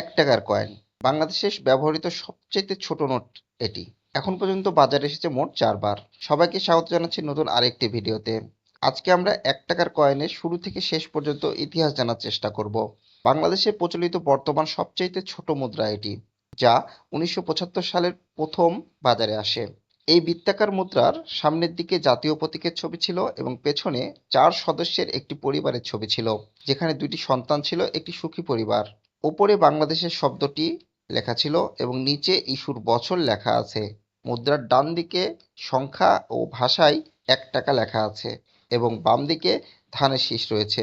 এক টাকার কয়েন বাংলাদেশে ব্যবহৃত সবচেয়ে ছোট নোট এটি। এখন পর্যন্ত বাজারে এসেছে মোট চারবার। সবাইকে স্বাগত জানাচ্ছি নতুন আরেকটি ভিডিওতে। আজকে আমরা এক টাকার কয়েনের শুরু থেকে শেষ পর্যন্ত ইতিহাস জানার চেষ্টা করব। বাংলাদেশে প্রচলিত বর্তমান সবচেয়ে ছোট মুদ্রা এটি, যা উনিশশো পঁচাত্তর সালের প্রথম বাজারে আসে। এই বৃত্তাকার মুদ্রার সামনের দিকে জাতীয় প্রতীকের ছবি ছিল এবং পেছনে চার সদস্যের একটি পরিবারের ছবি ছিল, যেখানে দুটি সন্তান ছিল, একটি সুখী পরিবার। ওপরে বাংলাদেশের শব্দটি লেখা ছিল এবং নিচে ইস্যুর বছর লেখা আছে। মুদ্রার ডান দিকে সংখ্যা ও ভাষায় এক টাকা লেখা আছে এবং বাম দিকে ধানের শীষ রয়েছে।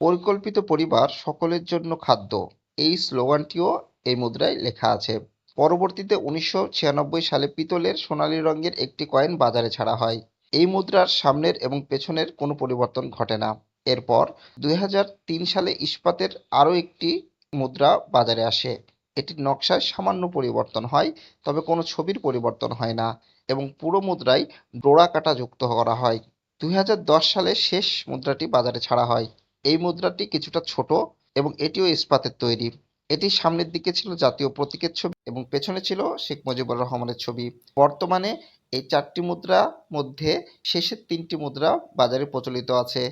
পরিকল্পিত পরিবার সকলের জন্য খাদ্য। এই স্লোগানটিও এই মুদ্রায় লেখা আছে। পরবর্তীতে উনিশশো ছিয়ানব্বই সালে পিতলের সোনালী রঙের একটি কয়েন বাজারে ছাড়া হয়। এই মুদ্রার সামনের এবং পেছনের কোনো পরিবর্তন ঘটে না। এরপর দুই হাজার তিন সালে ইস্পাতের আরও একটি মুদ্রা বাজারে আসে। এটির নকশায় সামান্য পরিবর্তন হয়, তবে কোনো ছবির পরিবর্তন হয় না এবং পুরো মুদ্রায় ডোরা কাটা যুক্ত করা হয়। দুই হাজার দশ সালে শেষ মুদ্রাটি বাজারে ছাড়া হয়। এই মুদ্রাটি কিছুটা ছোট এবং এটিও ইস্পাতের তৈরি। এটির সামনের দিকে ছিল জাতীয় প্রতীকের ছবি এবং পেছনে ছিল শেখ মুজিবুর রহমানের ছবি। বর্তমানে এই চারটি মুদ্রা মধ্যে শেষের তিনটি মুদ্রা বাজারে প্রচলিত আছে।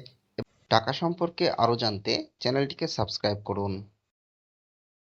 টাকা সম্পর্কে আরও জানতে চ্যানেলটিকে সাবস্ক্রাইব করুন।